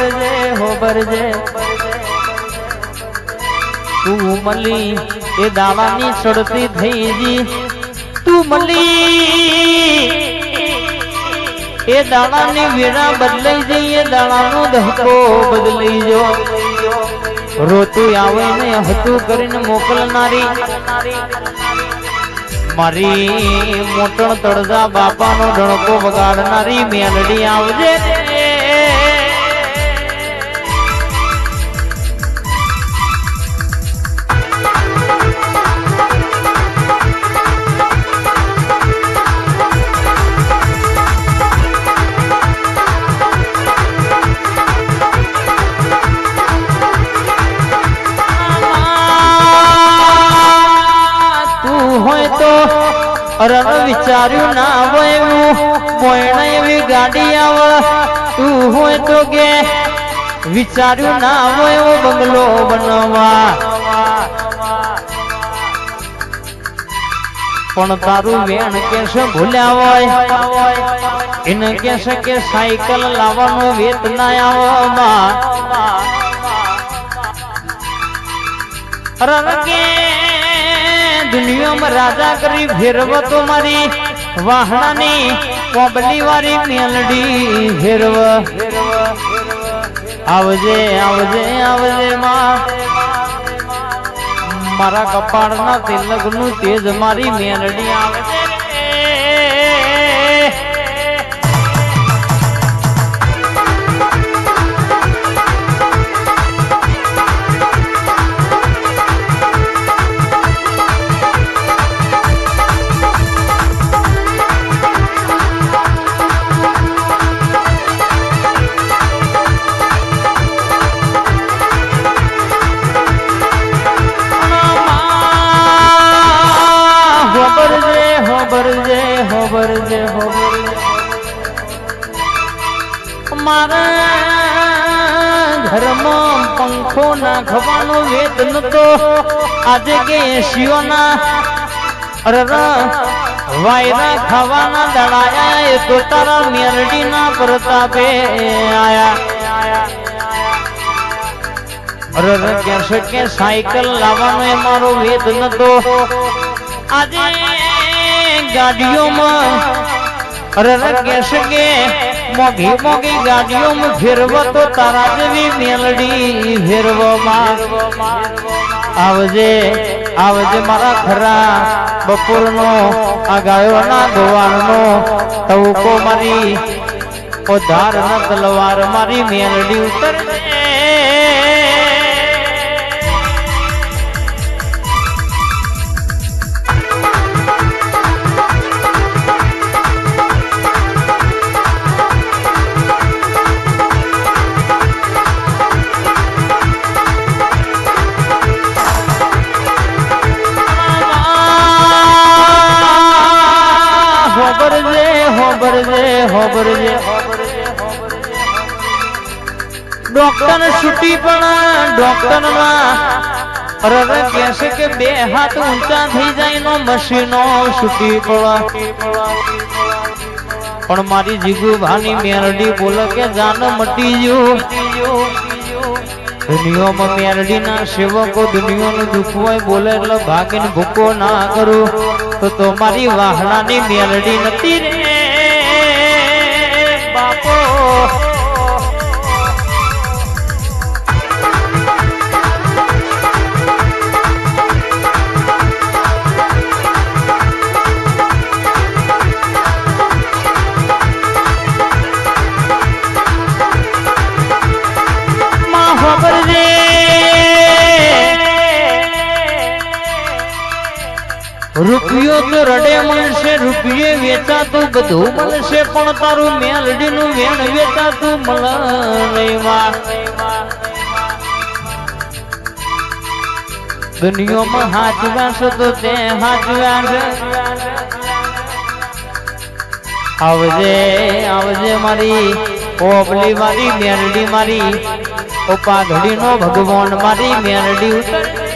હોબરજે હોબરજે તું મલી એ દાવાની સડતી થઈ તું મલી એ દાણાની વીણા બદલાઈ જઈએ એ દાણાનો ધક્કો બદલાઈ જો રોતું આવે ને હતું કરીને મોકલનારી. મારી મોટણ તળજા બાપાનો ધણકો વગાડનારી મેલડી આવજે. રન વિચાર્યું ના હોય એવું. મોયણ એવી ગાડી આવે. તું હોય તો કે વિચાર્યું ના હોય એવો બંગલો બનવા. પણ તારું વેણ કેશે ભૂલ્યા હોય? એને કેશે કે સાયકલ લાવવાનો વેત ના આવવામાં રણકે દુનિયામાં રાજા કરી ફેરવ તો મારી વાહણાની કોબલી વાળી મેલડી ફેરવ આવજે આવજે આવજે માં. મારા કપાળના તિલકનું તેજ મારી મેલડી આવજે. હોબરજે હોબરજે હોબરજે મારા ઘરમાં પંખો નાખવાનો વેદ નતો. આજે કે શિવના અરર વાયરા ખાવાના દડાયા એ તો તારા મેરડીના પ્રતાપે આયા. કહેશે કે સાયકલ લાવવાનો એ મારો વેદ નતો. આજે ગાડીઓમાં કહેશે કે ગાડીઓમાં ફેરવો તો તારા જેવી મેલડી ફેરવમાં. આવજે આવજે મારા ખરા બપોરનો આ ગાયોના ગોવાળનો તવકો મારી ઓ ધાર ન તલવાર મારી મેલડી ઉતરજે. ડોક્ટર છૂટી પણ ડોક્ટરમાં બે હાથ ઊંચા થઈ જાય પણ મારી જીગુ ભાની મેરડી બોલે કે, જાન મટી ગયું દુનિયામાં મેરડી ના સેવકો દુનિયાનું હોય બોલે એટલે ભાગીને ભૂકો ના કરું. તો તો મારી વાહણાની મેરડી નથી રે. રૂપિયો તો રડે મળશે, રૂપિયે વેચાતું બધું મળશે, પણ તારું મેલડી નું વેણ વેચાતું મળે નહીં દુનિયામાં હાચવાશ તો તે હાચવાશ. આવજે આવજે મારી, ઓબલી મારી મેરડી મારી ઓ પાઘડી નો ભગવાન મારી મેરડી ઉતરજે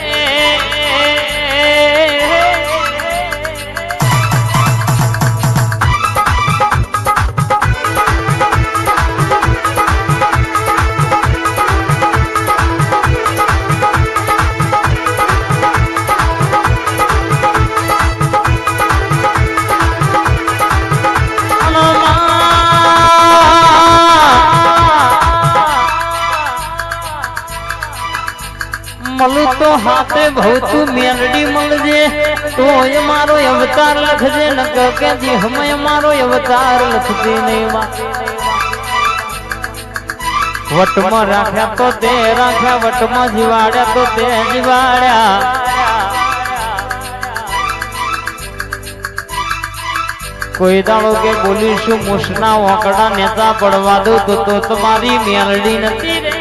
તો એ મારો અવતાર લખજે ન કે જે હમે મારો અવતાર લખજે નહીં વટમાં રાખ્યા તો તે રાખ્યા, વટમાં જીવાડ્યા તો તે જીવાડ્યા. કોઈ દાડો કે બોલીશું મુસના ઓકડા નેતા પડવા દો તો તો તમારી મેલડી નથી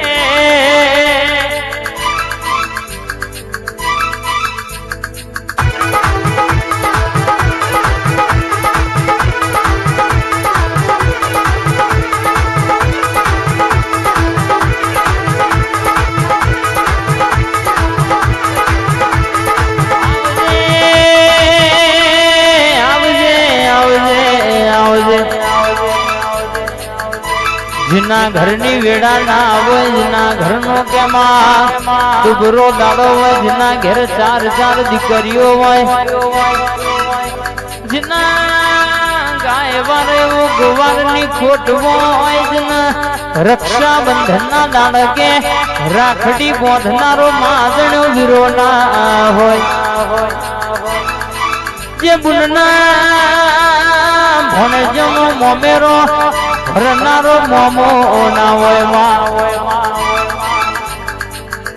જેના ઘરની વેડા ના આવે જેના ઘરનો કેમાં? ડુબરો દાડો હોય જેના ઘેર ચાર ચાર દીકરીઓ હોય. જેના ગાય વારે ગોવારની ખોટ હોય ના દાડકે રાખડી બોંધનારો માદણો વીરો ના હોય. જે બુનના ભણજમો મોમેરો ભરનારો મોમો ના હોય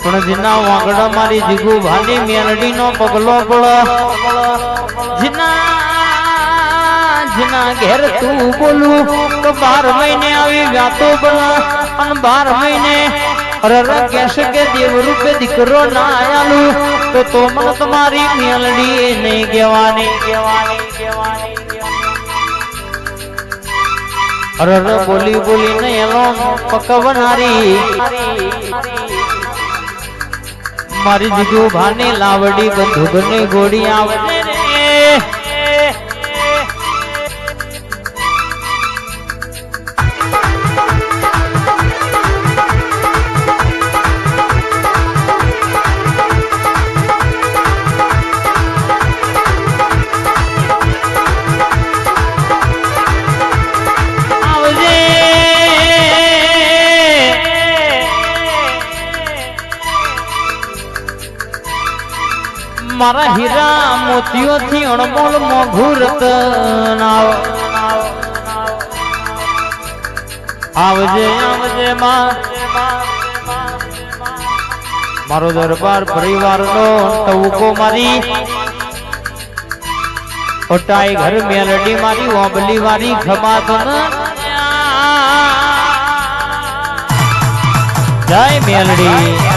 પણ જીના વાગડા મારી જીગુ ભાની મેલડી નો પગલો પડ જીના જીના ઘેર તું બોલું તો બાર મહિને આવી વ્યાતો બના અને બાર મહિને અરર કહેશે કે દેવ રૂપે દીકરો ના આયાલું. તો તો મને તમારી મેલડી નહીં કહેવાની કહેવાની કહેવાની. અરર બોલી બોલી ને એનો પકવનારી. મારી જીગુ ભાની લાવડી બંદૂકની ગોળી આવજે મારા હીરા મોતીઓથી અણમોલ મોઘું રતન આવજે આવજે મારો દરબાર પરિવાર નો ટવકો મારી. ઓટાઈ ઘર મેલડી મારી ઓબલી મારી ખમાતન જય મેલડી.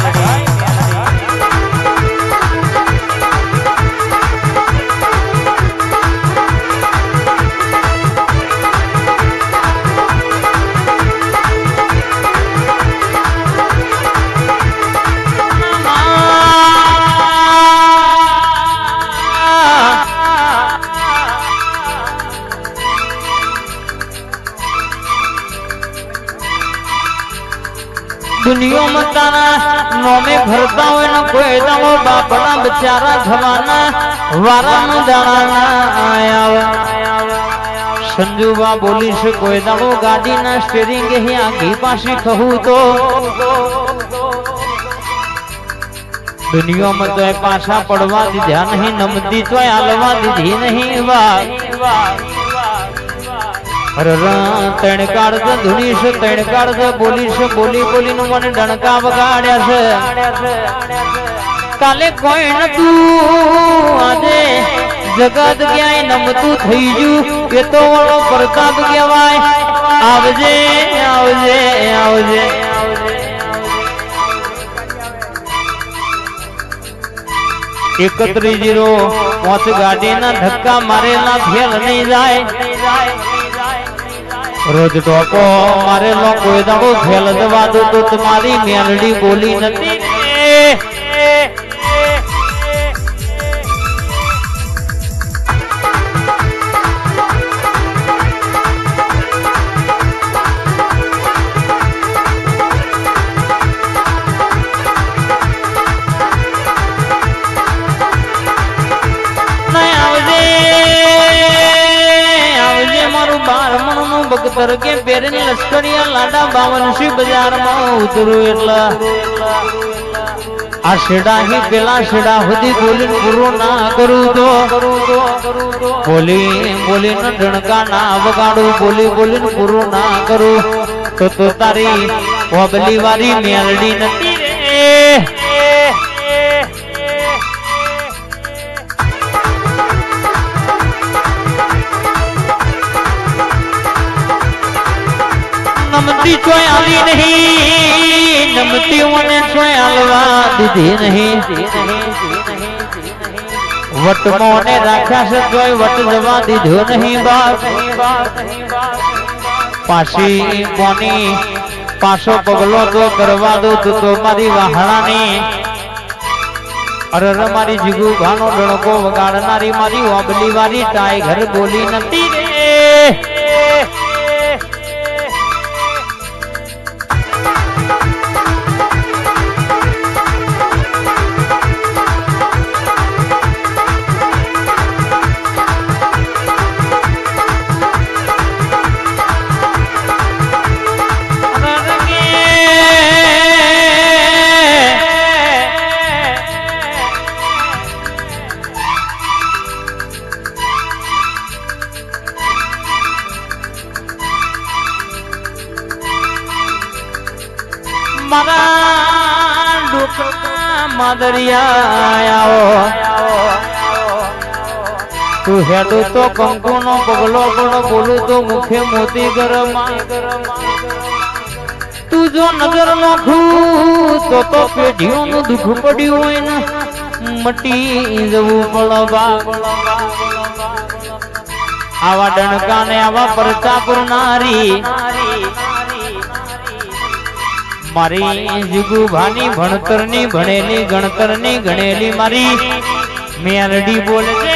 હોય ને કોઈ દાડો બાપડા બચારા થવાના વારાનો દાડાના આયા. સંજુબા બોલીશ કોઈ દાડો ગાડીના સ્ટેરિંગ હે આગી પાછી કહું તો. દુનિયામાં તોય પાછા પડવા દીધા નહીં, નમતી તો હાલવા દીધી નહીં વાત ત્રણ કાળ છે ધૂણીશ ત્રણ કાળ છે બોલીશ બોલી બોલીનું મને ડણકા વગાડ્યા છે. કાલે કોઈ નતું આજે જગત ક્યાંય નમતું થઈ ગયું. એ તો વાળો પ્રતાપ કહેવાય. આવજે આવજે આવજે. એકત્રીસ જીરો પાંચ ગાડીના ધક્કા મારેલા ફેલ નહીં જાય. રોજ ટોકો મારેલો કોઈ દાડો ફેલ જવા દો તો તમારી મેલડી બોલી નથી. બગતર પેરીને લશ્કરિયા લાડા બાવનશી બજારમાં ઉતરું એટલે. આ શેડા હી પેલા શેડા સુધી બોલીને પૂરું ના કરું તો. બોલી બોલીને ડણકા ના વગાડું, બોલી બોલીને પૂરું ના કરું. તો તો તારી વબલી વાળી મેલડી નથી. નમતી ચોય નહીં. નમતી મને ચોય હાલવા દીધી નહીં. વટમોને રાખ્યા છે તોય વટ જવા દીધો નહીં બાપ. પાછી કોની પાછો પગલો તો કરવા દો તો મારી વાહણાની. અરર મારી જીગુ ભાનો ડણકો વગાડનારી મારી ઓબલી વાળી ટાઈગર બોલી નથી માદરિયા તું હેડું તો કંકુ નો પગલો પણ બોલું તો મુખે મોતી તું જો નજર નાખું તો તો પેઢીઓનું દુઃખ પડ્યું હોય ને. મટી જવું પડવા આવા ડણકા ને આવા પરચા પૂરનારી મારી જુગુભાની ભણતરની ભણેલી ગણતરની ગણેલી મારી. મેરડી બોલે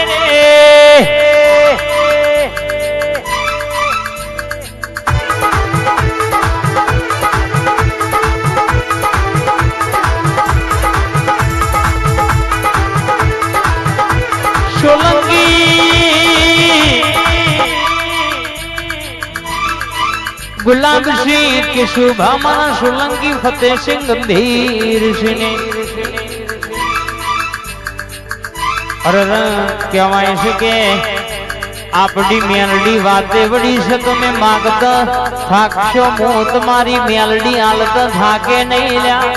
કે શુભામણ સોલંકી સિંહ ગંભીર સિંહ કહેવાય છે કે આપડી મેલડી વાતે વળી છે તમે માગતા થાકશો મોત મારી મેલડી હાલત થાકે નહીં લ્યા.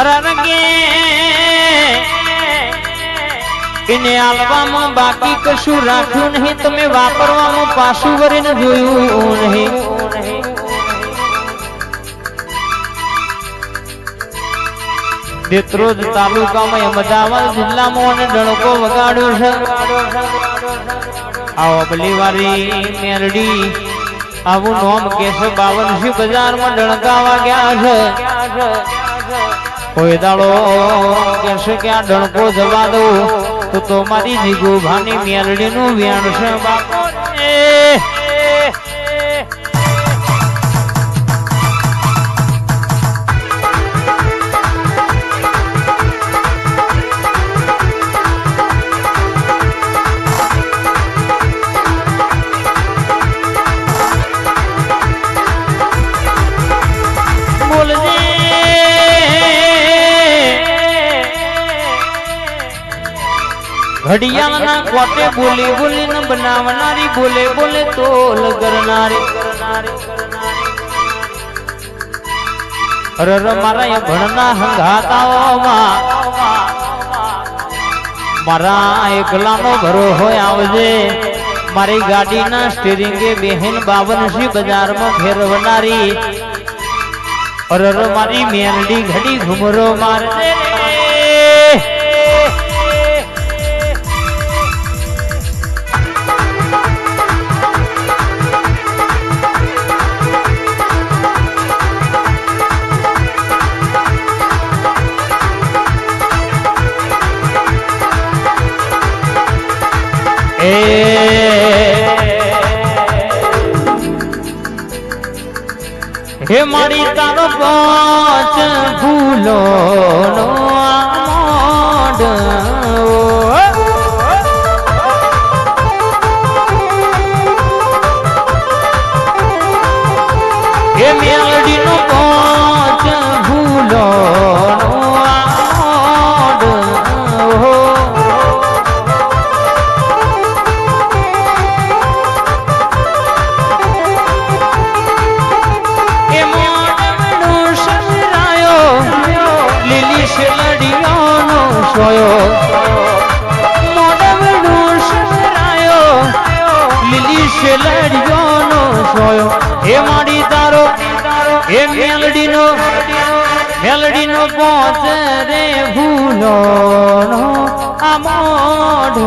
અરર કે એને આલવામાં બાકી કશું રાખ્યું નહીં, તમે વાપરવામાં પાછું વરીને જોયું નહીં. દેત્રોજ તાલુકામાં અમદાવાદ જિલ્લામાં અને ડણકો વગાડ્યો છે. આ અબલી વાળી મેરડી, આવું નોમ કેશો બાવનસી બજારમાં ડણકાવા ગયા છે. કોઈ દાડો કહેશે કે આ ડણકો જવા દઉં, તો તો મારી જીગુભાની મેલડી વ્યાણ છે બાપો. ઘડિયાળના કોટે બોલી બોલીને બનાવનારી, બોલે બોલે તોલ કરનારી. અરર મારા ભણના હંગાતાઓમાં મારા એકલાનો ભરો હોય આવજે. મારી ગાડીના સ્ટીરિંગે બેહેન બાવનસી બજારમાં ફેરવનારી. અરર મારી મેરડી ઘડી ઘુમરો મારજે. હે મારી તારો પાંચ ભૂલો નો હે મેલડી નો પાંચ સોયો. મોડવડો શરાયો. લીલી શેલડિયો નો સોયો. હે માડી તારો, હે મેલડીનો મેલડીનો પોચ રે ભૂલો આ મોઢ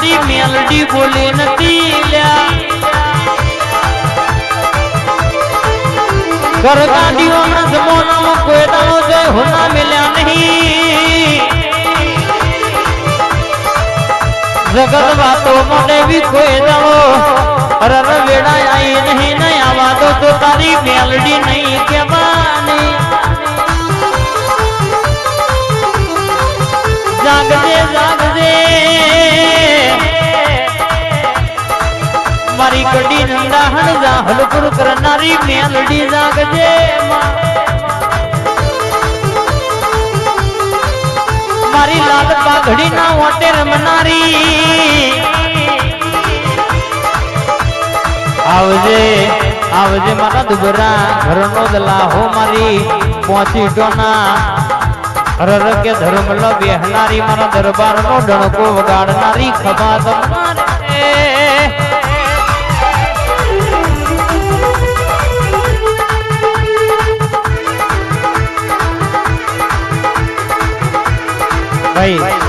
આવું તારી મેલડી બોલે નથી લ્યા. જમાનામાં કોઈ દાડો જય હોના મિલ્યા નહીં. જગત વાતો મને બી કોઈ દાડો રર વેડા આઈ નહીં ને આવા દો તો તારી મેલડી નહીં કહેવાની. જાગજે જાગજે. મારી કડી નંદા હણજા હલકુર કરનારી મેલડી જાગજે મારી લાલ પાઘડી ના ઓટે રમનારી. આવજે આવજે મારા દુબરા, ઘરનો દલાહો મારી પહોંચી ટોના. હરર કે ધર્મ લો બેહનારી મારા દરબારનો ડણકો વગાડનારી ખભા તમારે. 可以。